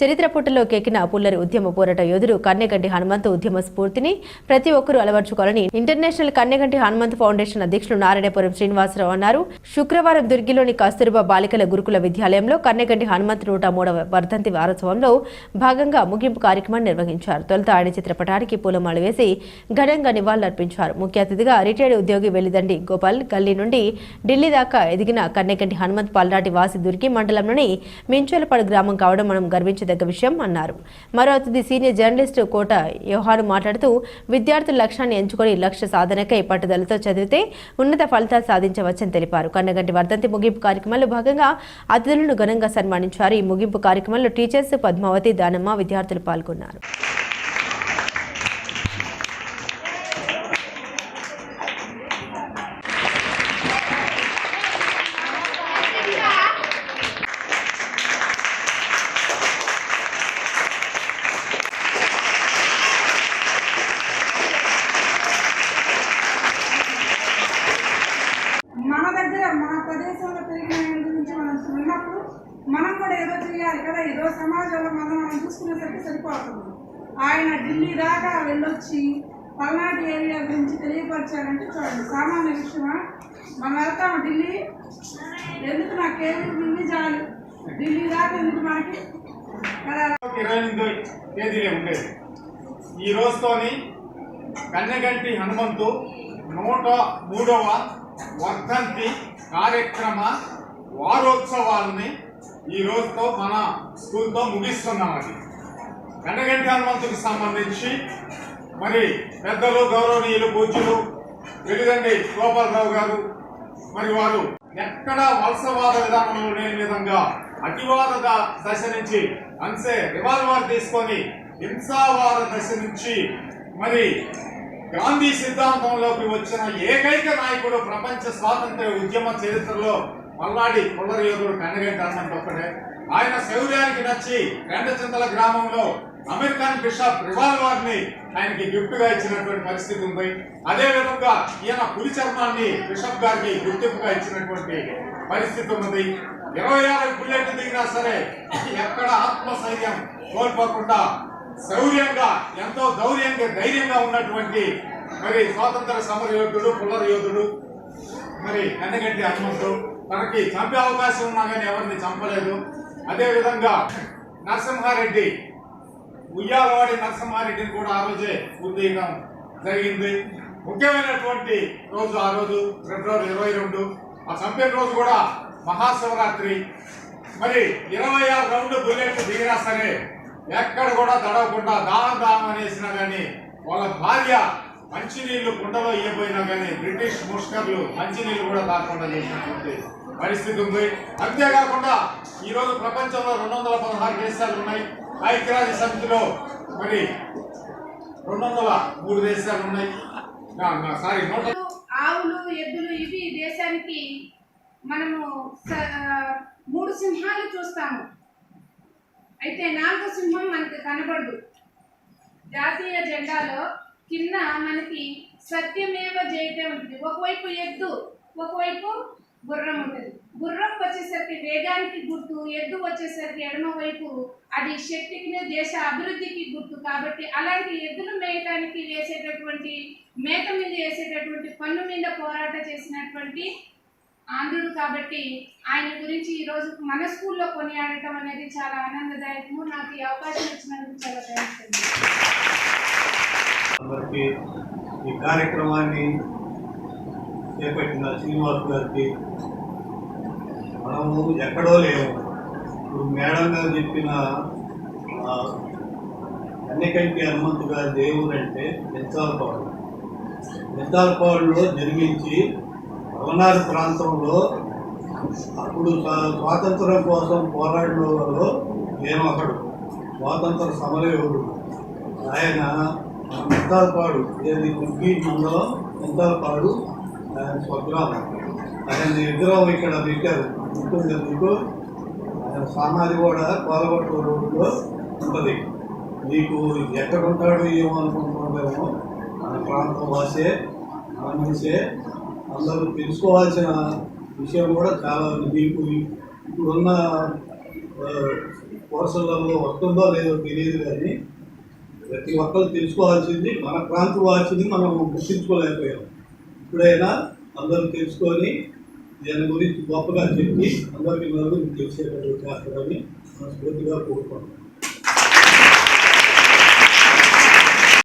చరిత్ర పుట్టలోకి ఎక్కిన పుల్లరి ఉద్యమ పోరాట యోధుడు కన్నెగంటి హనుమంతు ఉద్యమ స్ఫూర్తిని ప్రతి ఒక్కరూ అలవర్చుకోవాలని ఇంటర్నేషనల్ కన్నెగంటి హనుమంత్ ఫౌండేషన్ అధ్యక్షులు నారాయణపురం శ్రీనివాసరావు అన్నారు. శుక్రవారం దుర్గిలోని కస్తూర్బా బాలికల గురుకుల విద్యాలయంలో కన్నెగంటి హనుమంత్ నూట మూడవ వర్ధంతి వారోత్సవంలో భాగంగా ముగింపు కార్యక్రమాన్ని నిర్వహించారు. తొలుత ఆయన చిత్రపటానికి పూలమాల వేసి ఘనంగా నివాళులర్పించారు. ముఖ్య అతిథిగా రిటైర్డ్ ఉద్యోగి వెల్లిదండి గోపాల్ గల్లీ నుండి ఢిల్లీ దాకా ఎదిగిన కన్నెగంటి హనుమంత్ పల్నాటి వాసి దుర్గి మండలంలోని మించోలపాడు గ్రామం కావడం మనం గర్వించదగ్గ విషయం అన్నారు. మరో అతిథి సీనియర్ జర్నలిస్ట్ కోట యోహాను మాట్లాడుతూ విద్యార్థుల లక్ష్యాన్ని ఎంచుకొని లక్ష్య సాధనకై పట్టుదలతో చదివితే ఉన్నత ఫలితాలు సాధించవచ్చని తెలిపారు. కన్నగంటి వర్ధంతి ముగింపు కార్యక్రమంలో భాగంగా అతిథులను ఘనంగా సన్మానించారు. ఈ ముగింపు కార్యక్రమంలో టీచర్స్ పద్మావతి దానమ్మ విద్యార్థులు పాల్గొన్నారు. ఉన్నప్పుడు మనం కూడా ఏదో చేయాలి కదా ఏదో సమాజంలో మనం మనం చూసుకునేసరికి సరిపోతుంది. ఆయన ఢిల్లీ దాకా వెళ్ళొచ్చి పల్నాడు ఏరియా గురించి తెలియపరిచారంటే చూడండి సామాన్య విషయమా? మనం వెళ్తాం ఢిల్లీ. ఎందుకు నాకేమి ఢిల్లీ చాలు? ఢిల్లీ దాకా ఎందుకు మనకి? ఇరవై ఎనిమిది తేదీలే ఉండేది. ఈ రోజుతోని కన్నెగంటి హనుమంతు నూట మూడవ వర్ధంతి కార్యక్రమ వారోత్సవాలని ఈ రోజుతో మన స్కూల్తో ముగిస్తున్నాం అది కన్నెగంటి హనుమంతుకి సంబంధించి మరి పెద్దలు గౌరవనీయులు పూజ్యులు వెలుగండి గోపాలరావు గారు మరి వారు ఎక్కడ వలసవాద విధానంలో లేని విధంగా అతివాద దశ నుంచి అంతే రివాల్వర్ తీసుకొని హింసావాద దశ నుంచి మరి గాంధీ సిద్ధాంతంలోకి వచ్చిన ఏకైక నాయకుడు ప్రపంచ స్వాతంత్ర ఉద్యమ చరిత్రలో పల్నాడి పుల్లరి యోధుడు కన్నగంటి హనుమంత్ ఒక్కడే. ఆయన శౌర్యానికి నచ్చి రెండచింతల గ్రామంలో అమెరికన్ బిషప్ రివాల్వర్ని ఆయనకి గిఫ్ట్గా ఇచ్చినటువంటి పరిస్థితి ఉంది. అదే విధంగా ఈయన పులి చర్మాన్ని బిషప్ గారికి గుర్తింపుగా ఇచ్చినటువంటి పరిస్థితి ఉన్నది. ఇరవై ఆరు బుల్లెట్ దిగినా సరే ఎక్కడ ఆత్మసైర్యం కోల్పోకుండా శౌర్యంగా ఎంతో ధౌర్యంగా ధైర్యంగా ఉన్నటువంటి మరి స్వాతంత్ర సమర యోధుడు పుల్లర యోధుడు మరి ఎండగడ్డి హనుమంతు తనకి చంపే అవకాశం ఉన్నా కానీ ఎవరిని చంపలేదు. అదే విధంగా నరసింహారెడ్డి ఉయ్యాలవాడి నరసింహారెడ్డిని కూడా ఆ రోజే ఉద్యోగం జరిగింది. ముఖ్యమైనటువంటి రోజు ఆ రోజు ఫిబ్రవరి ఇరవై రెండు. ఆ చంపిన రోజు కూడా మహాశివరాత్రి. మరి ఇరవై ఆరు రౌండ్ బుల్లెట్ దిగినా సరే ఎక్కడ కూడా తడవకుండా దాహం దాహం అనేసినా కానీ వాళ్ళ భార్య మంచినీళ్ళు కుండలో ఇయ్యపోయినా కానీ బ్రిటిష్ ముష్కర్లు మంచినీళ్ళు కూడా తాకుండా చేసినటువంటి పరిస్థితి ఉంది. అంతేకాకుండా ఈ రోజు ప్రపంచంలో రెండు వందల పదహారు దేశాలు ఉన్నాయి. ఐక్యరాజ్య సమితిలో మరి రెండు వందల మూడు దేశాలు ఉన్నాయి సారీ నూట ఆవులు ఎద్దులు ఇవి దేశానికి మనము మూడు సింహాలు చూస్తాము. అయితే నాలుగు సింహం మనకి కనబడదు. జాతీయ జెండాలో కింద మనకి సత్యమేవ జయతే ఉంటుంది. ఒకవైపు ఎద్దు ఒకవైపు గుర్రం ఉంటుంది. గుర్రం వచ్చేసరికి వేగానికి గుర్తు ఎద్దు వచ్చేసరికి ఎడమ వైపు అది శక్తికి దేశ అభివృద్ధికి గుర్తు. కాబట్టి అలాంటి ఎద్దులు మేయటానికి వేసేటటువంటి మేక మీద వేసేటటువంటి పన్ను మీద పోరాట చేసినటువంటి ఆంధ్రుడు కాబట్టి ఆయన గురించి ఈరోజు మన స్కూల్లో కొనియాడటం అనేది చాలా ఆనందదాయకము. నాకు ఈ అవకాశం ఇచ్చినందుకు చాలా థ్యాంక్స్ అండి. అందరికీ ఈ కార్యక్రమాన్ని చేపట్టిన శ్రీనివాస్ గారికి మనము ఎక్కడో లేము. ఇప్పుడు మేడం గారు చెప్పిన అన్నికంటి హనుమంతు గారి దేవుడు అంటే నించాలపాడు నించాలపాడులో జన్మించి పల్నాడు ప్రాంతంలో అప్పుడు స్వా- స్వాతంత్రం కోసం పోరాడిన వాళ్ళు నేను ఒకడు స్వాతంత్ర సమరయోగుడు ఆయన నింతాలపాడు ఏది కుగ్గి మండలం నింతాలపాడు ఆయన స్వగ్రామం. ఆయన విగ్రహం ఇక్కడ పెట్టారు. ఉంటుంది మీకు. ఆయన కూడా కోలగొట్టు రోడ్లో ఉంటుంది. మీకు ఎక్కడ ఉంటాడు ఏమో అనుకుంటున్నామేమో మన ప్రాంతం వాసే మన మనిషే అందరూ తెలుసుకోవాల్సిన విషయం కూడా చాలా నీకు మీకు ఇప్పుడున్న వరుసలలో వస్తుందో లేదో తెలియదు కానీ ప్రతి ఒక్కరు తెలుసుకోవాల్సింది మన ప్రాంత వాసిని మనం గుర్తించుకోలేకపోయాం. ఇప్పుడైనా అందరూ తెలుసుకొని దాని గురించి గొప్పగా చెప్పి అందరికీ నలుగురికి తెలిసేటట్టు చేస్తారని మనస్ఫూర్తిగా కోరుకుంటున్నాం.